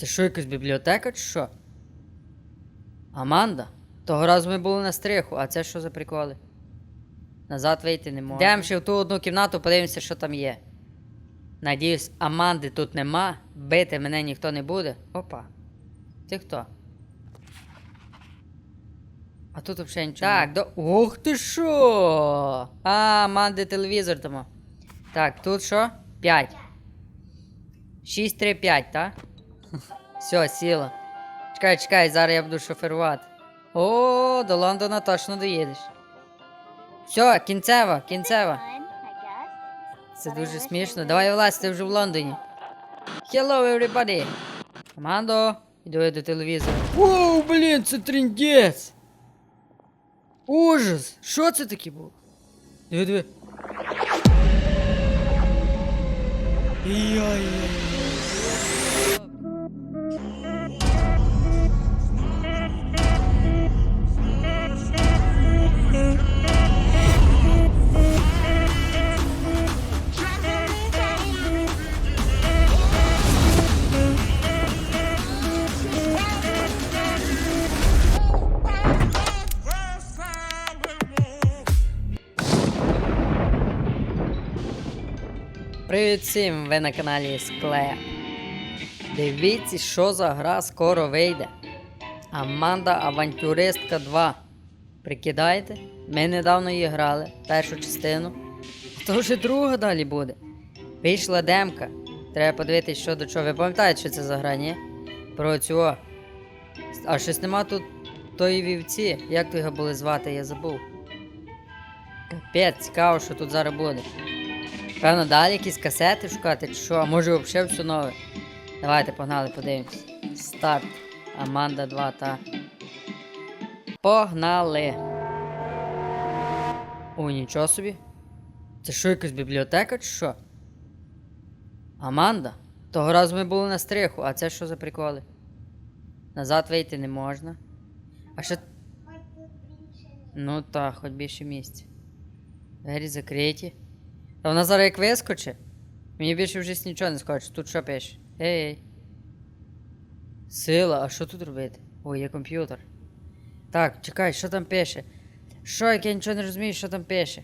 Це що, якась бібліотека чи що? Аманда? Того разу ми були на стриху, а це що за приколи? Назад вийти не можна. Йдемо ще в ту одну кімнату, подивимося, що там є. Надіюсь, Аманди тут нема, бити мене ніхто не буде. Опа. Ти хто? А тут взагалі нічого. Так, до. Ух ти що! А, Аманди телевізор тому. Так, тут що? 5. 6, 3, 5, так? Все, сіло. Чекай, чекай, зараз я буду шоферувати. О, до Лондона точно доїдеш. Все, кінцева, кінцева. Це дуже смішно. Давай влазь, ти вже в Лондоні. Hello, everybody! Командо, іду я до телевізора. Воу, блін, це тріндець! Ужас! Що це таке було? Диви, диви. Йой-йой. Привіт всім! Ви на каналі Склея. Дивіться, що за гра скоро вийде. Аманда Авантюристка 2. Прикидаєте? Ми недавно її грали, першу частину. А то вже друга далі буде. Вийшла демка. Треба подивитись, що до чого. Ви пам'ятаєте, що це за гра, ні? Про цього. А щось нема тут тої вівці. Як то його були звати, я забув. Капець, цікаво, що тут зараз буде. Певно, далі якісь касети шукати, чи що, а може взагалі все нове. Давайте погнали, подивимось. Старт. Аманда 2, та. Погнали. О, нічого собі. Це що, якась бібліотека чи що? Аманда? Того разу ми були на стриху, а це що за приколи? Назад вийти не можна. А що. Ну так, хоч більше місця. Двері закриті. Та вона зараз як вискочить. Мені більше вже нічого не скаже. Тут що пише? Ей. Сила, а що тут робити? Ой, є комп'ютер. Так, чекай, що там пише? Що, як я нічого не розумію, що там пише?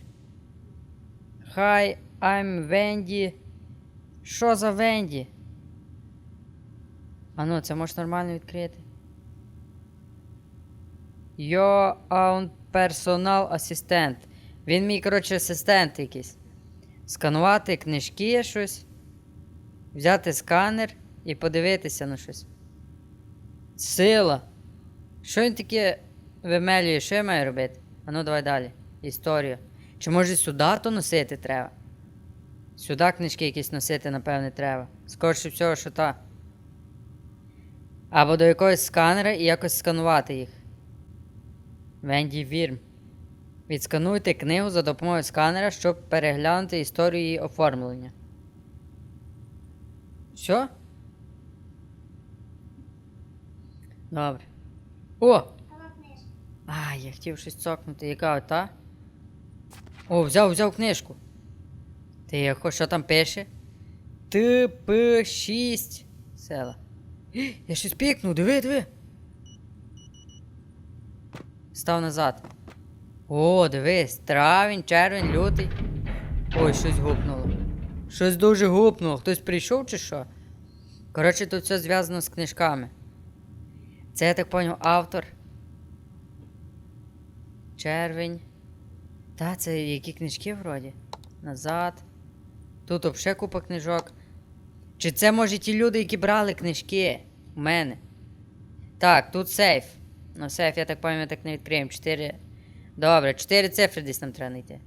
Hi, I'm Wendy. Що за Венді? А ну, це можеш нормально відкрити. Your own personal assistant. Він мій, коротше, асистент якийсь. Сканувати книжки щось. Взяти сканер і подивитися на щось. Сила. Що він таке вимелює? Що я маю робити? А ну давай далі. Історія. Чи може сюди то носити треба? Сюди книжки якісь носити, напевне, треба. Скорше всього, що та. Або до якогось сканера і якось сканувати їх. Венді Вірм. Відскануйте книгу за допомогою сканера, щоб переглянути історію її оформлення. Що? Добре. О! А, я хотів щось цокнути. Яка ота? О, взяв, взяв книжку. Тихо, що там пише? ТП6 села. Я щось пікнув, диви, диви. Став назад. О, дивись, травень, червень, лютий. Ой, щось гупнуло. Щось дуже гупнуло. Хтось прийшов чи що? Коротше, тут все зв'язано з книжками. Це, я так поняв, автор. Червень. Та, це які книжки вроді? Назад. Тут взагалі купа книжок. Чи це може ті люди, які брали книжки у мене? Так, тут сейф. Ну, сейф, я так пам'ятаю, так не відкриємо. 4. Добре, 4 цифри десь нам треба знайти.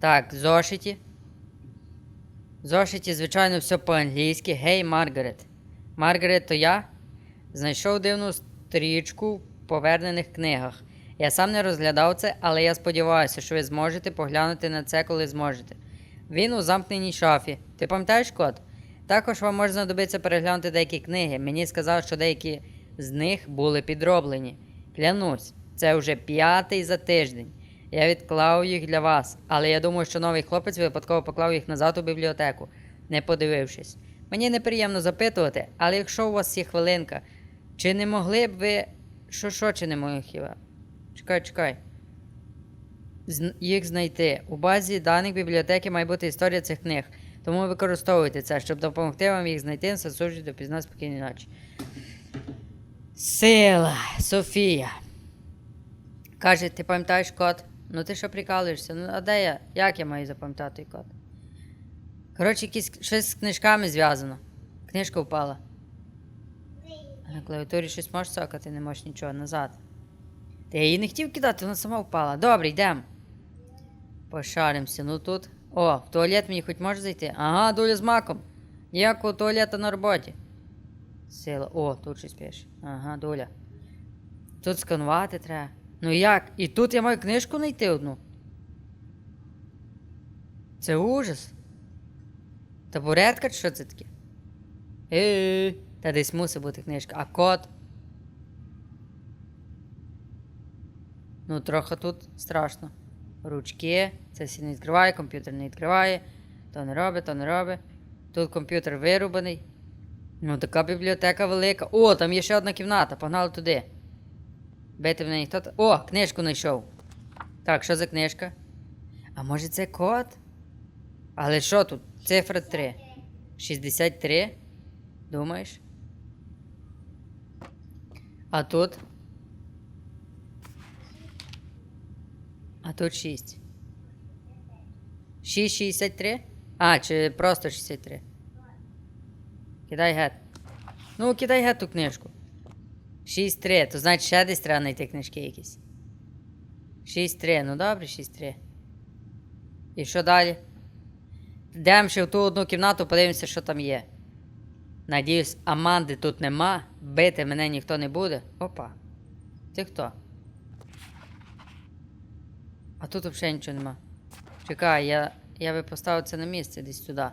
Так, зошиті. Зошиті, звичайно, все по-англійськи. Гей, Маргарет. Маргарет, то я знайшов дивну стрічку в повернених книгах. Я сам не розглядав це, але я сподіваюся, що ви зможете поглянути на це, коли зможете. Він у замкненій шафі. Ти пам'ятаєш код? Також вам може знадобитися переглянути деякі книги. Мені сказали, що деякі з них були підроблені. Клянусь, це вже п'ятий за тиждень. Я відклав їх для вас, але я думаю, що новий хлопець випадково поклав їх назад у бібліотеку, не подивившись. Мені неприємно запитувати, але якщо у вас є хвилинка, чи не могли б ви. Що, що, чи не могли? Чекай, чекай. Зн- їх знайти. У базі даних бібліотеки має бути історія цих книг. Тому використовуйте це, щоб допомогти вам їх знайти, засуджуйте до пізна спокійної ночі. Сила, Софія. Каже, ти пам'ятаєш код? Ну ти що прикалуєшся? Ну а де я? Як я маю запам'ятати код? Коротше, якісь щось з книжками зв'язано. Книжка впала. На клавіатурі щось можеш цокати, не можеш нічого назад. Та її не хотів кидати, вона сама впала. Добре, йдемо. Пошаримося. Ну тут. О, в туалет мені хоч можеш зайти? Ага, дуля з маком. Ніякого туалета на роботі. Сила. О, тут щось пише. Ага, доля. Тут сканувати треба. Ну як? І тут я маю книжку знайти одну. Це ужас. Табуретка чи що це таке? Е, та десь мусить бути книжка. А код? Ну, трохи тут страшно. Ручки, це всі не відкриває, комп'ютер не відкриває. То не робить, то не робить. Тут комп'ютер вирубаний. Ну, така бібліотека велика. О, там є ще одна кімната, погнали туди. Бити в неї хто. О, книжку знайшов. Так, що за книжка? А може це код? Але що тут? Цифра 3. 63? Думаєш? А тут? А тут 6. 6,63? А, чи просто 63? Кидай гет. Ну, кидай гет ту книжку. 6-3, то значить ще десь треба знайти книжки якісь. 6-3, ну добре, 6-3. І що далі? Йдемо ще в ту одну кімнату, подивимося, що там є. Надіюсь, Аманди тут нема. Бити мене ніхто не буде. Опа. Ти хто? А тут взагалі нічого нема. Чекай, я, я би поставив це на місце десь сюди.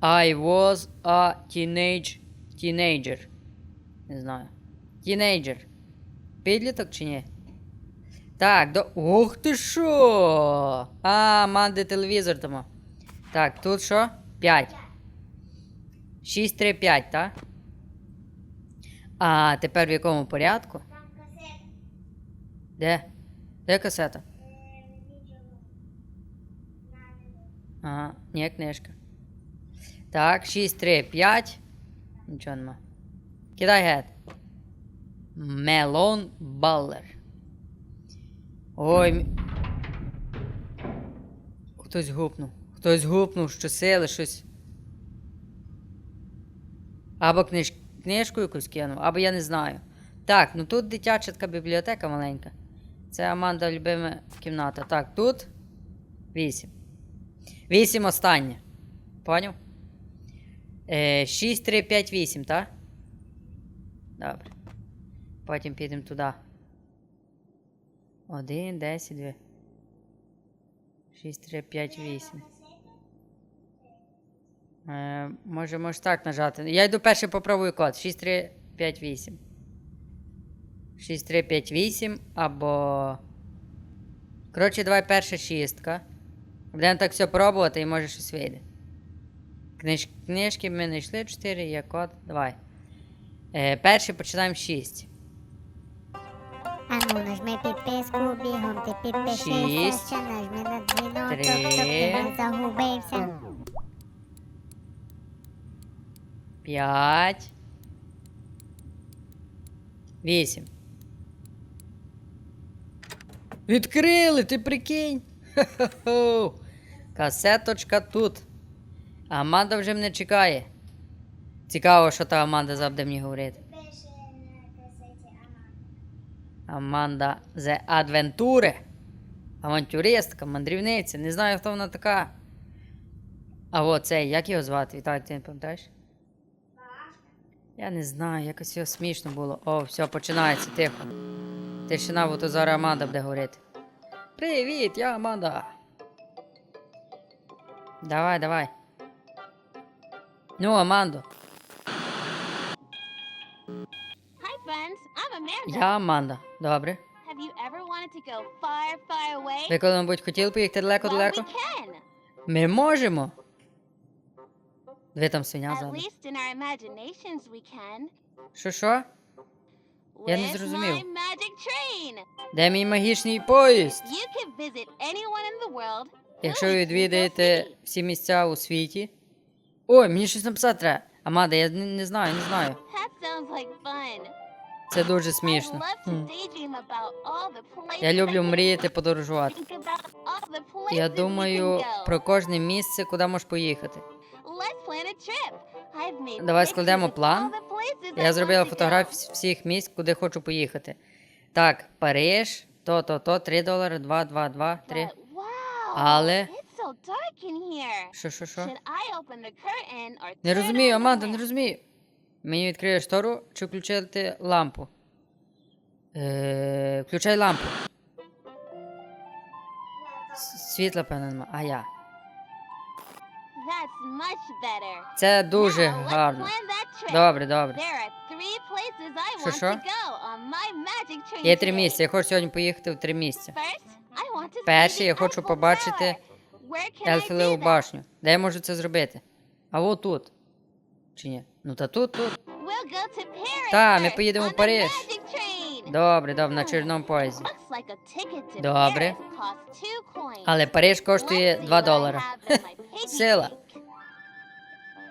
I was a teenage teenager. Не знаю. Тінейджер. Підліток чи ні? Так, до. Ух ти що! А, манди телевізор тому. Так, тут що? 5. 6, 3, 5, так? А тепер в якому порядку? Де? Де касета? Ага, ні, книжка. Так, 6, 3, 5. Нічого нема. Кидай гет. Мелон Баллер. Ой. Хтось гупнув. Хтось гупнув, що сили, щось. Або книж... книжку якусь кинув, або я не знаю. Так, ну тут дитяча така бібліотека маленька. Це Аманда любима кімната. Так, тут 8. 8 останнє. Поняв? Е, 6, 3, 5, 8, так? Добре. Потім підемо туди. 1, 10, 2. 6, 3, 5, 8. Е, може, можеш так нажати. Я йду перший попробую код. 6, 3, 5, 8. 6, 3, 5, 8 або. Коротше, давай перша шістка. Будемо так все пробувати і може щось вийде. Книж... Книжки ми не йшли 4, є код. Давай. Е, перший починаємо 6. Ану, нажми підписку, бігом ти підпишися, Шість. ще нажми на дзвіночок, щоб ти не загубився. 5. 8. Відкрили, ти прикинь. Хо-хо-хо. Касеточка тут. Аманда вже мене чекає. Цікаво, що та Аманда завжди мені говорити. Аманда The Adventure. Авантюристка, мандрівниця. Не знаю, хто вона така. А от цей, як його звати? Віталій, ти не пам'ятаєш? Я не знаю, якось його смішно було. О, все, починається, тихо. Тишина, бо то зараз Аманда буде говорити. Привіт, я Аманда. Давай, давай. Ну, Амандо, Hi, friends. I'm Amanda. я Аманда. Добре. Have you ever wanted to go far, far away? Ви коли-небудь хотіли поїхати well, далеко-далеко? we can. Ми можемо. Дві там свиня At ззаду. least in our imaginations we can. Що що? Я не With зрозумів. my magic train, Де мій магічний поїзд? you can visit anyone in the world. Якщо ви відвідаєте всі місця у світі. Ой, мені щось написати треба. Амада, я не, не знаю, не знаю. That sounds like fun. Це дуже смішно. Я люблю мріяти, подорожувати. Я думаю про кожне місце, куди можеш поїхати. Давай складемо план. Я зробила фотографії всіх місць, куди хочу поїхати. Так, Париж, то, то, то, 3 долари, 2, 2, 2, 3. But, wow, Але-. Що, що, що? Не розумію, Аманда, не розумію. Мені відкриє штору чи включити лампу? Е, включай лампу. Світла, певно, нема. А я. That's much better. Це дуже Now, гарно. Добре, добре. Що, що? Є три місця. Я хочу сьогодні поїхати в три місця. Перше, я хочу побачити Ельфелеву башню. Де я можу це зробити? А от тут. Чи ні? Ну та тут, тут. We'll Та, ми поїдемо в Париж. Добре, добре, на червоному поїзді. Добре. Але Париж коштує 2 what I долари. have in my piggy Сила. bank.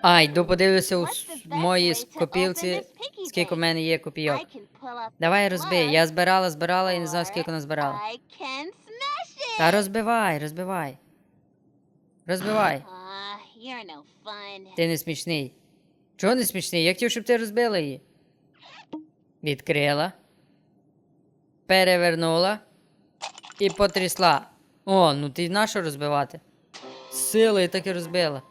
А, йду подивлюся у моїй копілці, скільки в мене є копійок. Давай розбий. Я збирала, збирала і не знаю, скільки назбирала. Та розбивай, розбивай. Розбивай. Ти не смішний. Чого не смішний? Я хотів, щоб ти розбила її. Відкрила. Перевернула. І потрясла. О, ну ти на що розбивати? Силою так і розбила.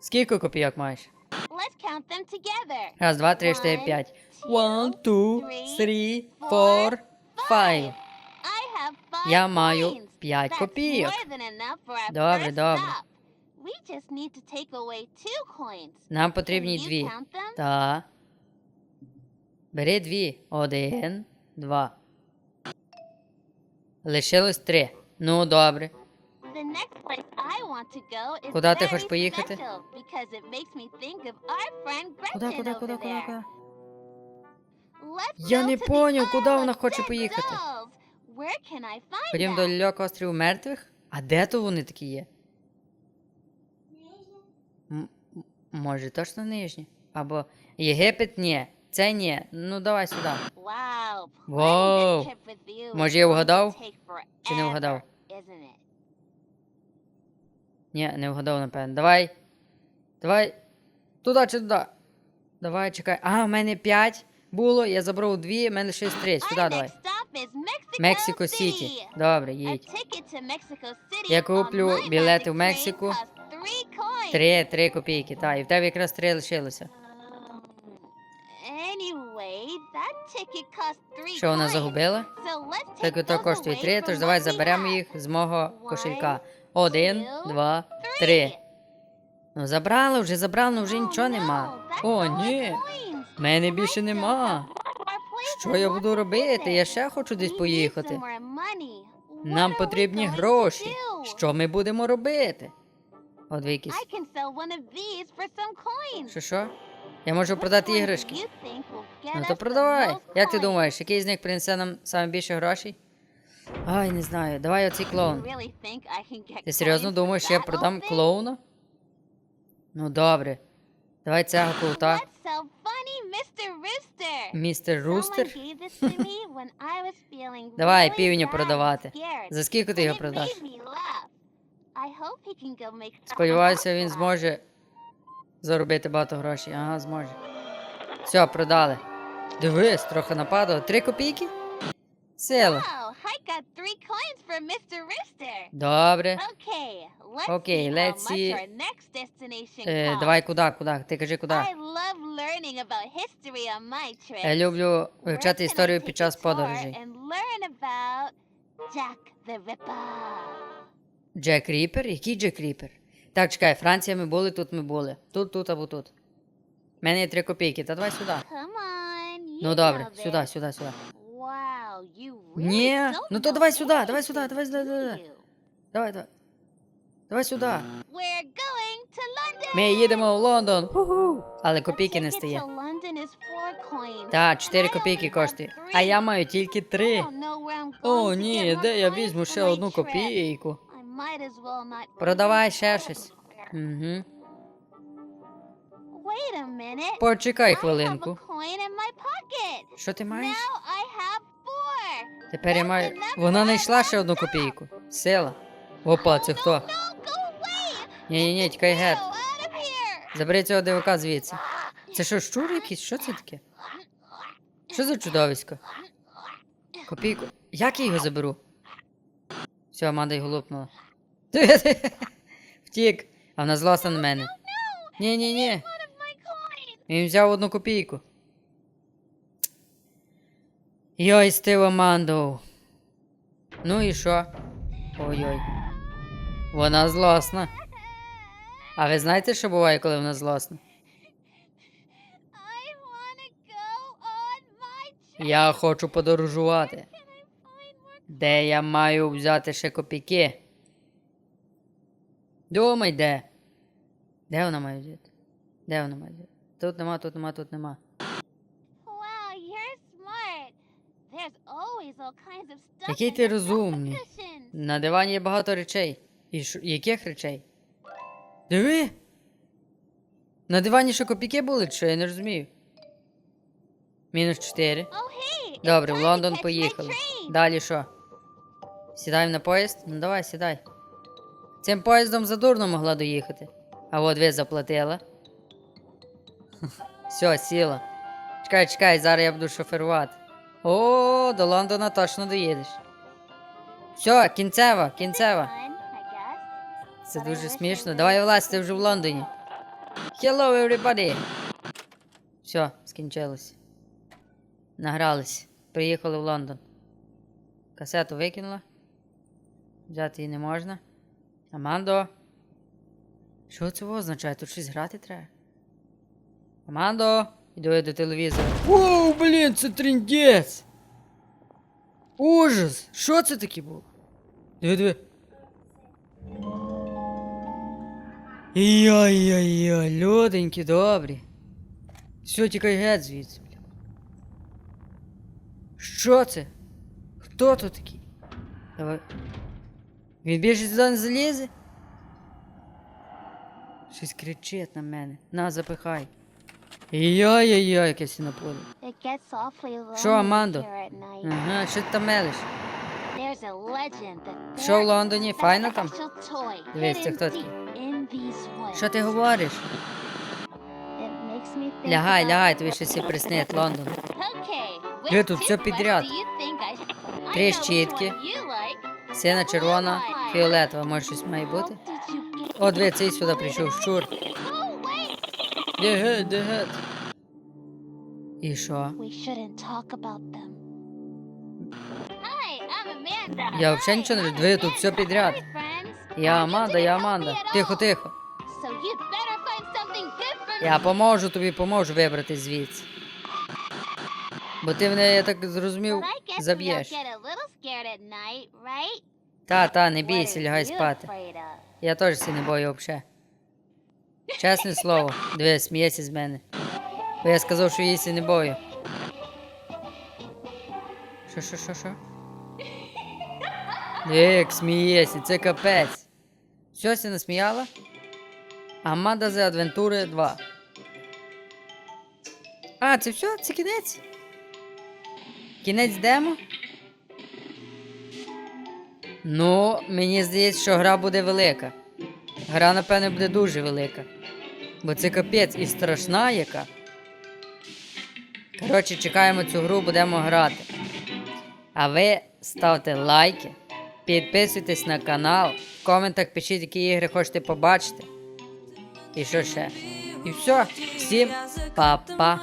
Скільки копійок маєш? Let's count them together. Раз, два, три, чотири, п'ять. One, two, three, four, four, five. I have five Я маю coins. п'ять That's копійок. more than enough for our Добре, first добре. stop. Нам потрібні you дві. count them? Та. Бери дві. Один, два. Лишилось три. Ну, добре. The next place I want to go is Куди ти хочеш поїхати? special because it makes me think of our friend Куда, Gretchen куда, over куда, куда, there. куда? Let's Я не поняв, куди вона хоче поїхати. Ходім до льок острів мертвих? А де то вони такі є? М- може, точно нижні? Або Єгипет? Ні. Це ні. Ну давай сюди. Вау. Може, я вгадав? Чи не вгадав? Ні, не вгадав, напевно. Давай. Давай. Туди чи туди? Давай, чекай. А, в мене п'ять було, я забрав дві, в мене ще три. Сюди давай. Мексико Сіті. Добре, їдь. Я куплю білети в Мексику. Три, три копійки. Так, і в тебе якраз три лишилося. Що вона загубила? Так ото коштує три, тож давай заберемо їх з мого кошелька. Один, два, три. Ну забрали вже, забрали, ну вже Oh, нічого нема. О, ні. Мене більше нема. Що я буду робити? Я ще хочу десь поїхати. Нам потрібні гроші. Що ми будемо робити? Ви якісь. Що що? Я можу продати іграшки. Ну то продавай. Як ти думаєш, який з них принесе нам саме більше грошей? Ай, не знаю. Давай оцей клоун. Ти серйозно думаєш, я продам клоуна? Ну добре. Давай цього. Rooster. Містер Рустер. Давай, півня продавати. За скільки ти його продаш? Сподіваюся, він зможе заробити багато грошей. Ага, зможе. Все, продали. Дивись, трохи нападало. Три копійки? Сила. Добре. Okay, let's see Е, давай куди, куди? Ти кажи куди. I love learning about history on my trips. Я люблю вивчати історію під час подорожей. Jack the Ripper. Джек Ріпер? Який Джек Ріпер? Так, чекай, Франція ми були, тут ми були. Тут, тут або тут. У мене є три копійки, та давай сюди. On, Ну добре, сюди, сюди, сюди. Wow, really Ні, ну то давай сюди, давай сюди, давай сюди, давай. Давай, давай. Давай сюди. We're going to Ми їдемо в Лондон. Ху-ху. Але копійки не стає. to London is four coins. Та, 4 копійки коштує. А я маю тільки I 3. don't know where I'm О, ні, де я візьму ще одну копійку. Продавай ще щось. Угу. Почекай хвилинку. Що ти маєш? Тепер я маю. Вона знайшла ще одну копійку. Сила. Опа, це хто? Ні, ні, ні, тікай геть. Забери цього дивака звідси. Це що, щур якийсь? Що це таке? Що за чудовисько? Копійку. Як я його заберу? Все, Аманда його лупнула. Втік. А вона злосна на мене. Ні, ні, ні. Він взяв одну копійку. Йой, стив Аманду. Ну і що? Ой-ой. Вона злосна. А ви знаєте, що буває, коли вона злосна? Я хочу подорожувати. Can I find more? Де я маю взяти ще копійки? Думай, де? Де вона має взяти? Де вона має взяти? Тут нема, тут нема, тут нема. Wow, you're smart. There's always all kinds of stuff. Який ти розумний. На дивані є багато речей. І ш... яких речей? Диви! На дивані що копійки були, чи що? Я не розумію. Мінус 4. Oh, hey. it's Добре, в Лондон поїхали. Далі що? Сідаємо на поїзд? Ну давай, сідай. Цим поїздом задурно могла доїхати. А от ви заплатила. Все, сіла. Чекай, чекай, зараз я буду шоферувати. О, до Лондона точно доїдеш. Все, кінцева, кінцева. Це дуже смішно. Давай влазь, ти вже в Лондоні. Hello, everybody! Все, скінчилось. Награлись. Приїхали в Лондон. Касету викинула. Взяти її не можна. Амандо. Що це означає? Тут щось грати треба. Амандо! Іду я до телевізора. Оу, блін, це тріндець! Ужас! Що це таке було? Диви, диви. Йой-йой-йой, люденькі добрі. Все, тікай геть звідси. бля. Що це? Хто тут такий? Давай. Він більше сюди не залізе? Щось кричить на мене. На, запихай. Йой-йой-йой, яке сінополе. Що, Амандо? Ага, що ти там мелиш? Що в Лондоні? Файно там? Дивись, це хто такий? Що ти говориш? Лягай, лягай, тобі щось і приснить Лондон. Okay, тут все підряд. Три щітки. Сина червона, фіолетова, може щось має бути? О, диви, цей сюди прийшов щур. Де геть, де геть. І що? Я взагалі нічого не диви, тут все підряд. Я Аманда, я Аманда. Тихо, тихо. Я поможу тобі, поможу вибрати звідси. Бо ти мене, я так зрозумів, заб'єш. Та, та, не бійся, лягай спати. Я теж сі не бою взагалі. Чесне слово, диви, сміється з мене. Бо я сказав, що їй сі не бою. Що, що, що, що? Як сміється, це капець. Все, сі насміяла? Амада за Адвентури 2. А, це все? Це кінець? Кінець демо? Ну, мені здається, що гра буде велика. Гра, напевне, буде дуже велика. Бо це капець і страшна яка. Коротше, чекаємо цю гру, будемо грати. А ви ставте лайки, підписуйтесь на канал, в коментах пишіть, які ігри хочете побачити. І що ще? І все. Всім па-па.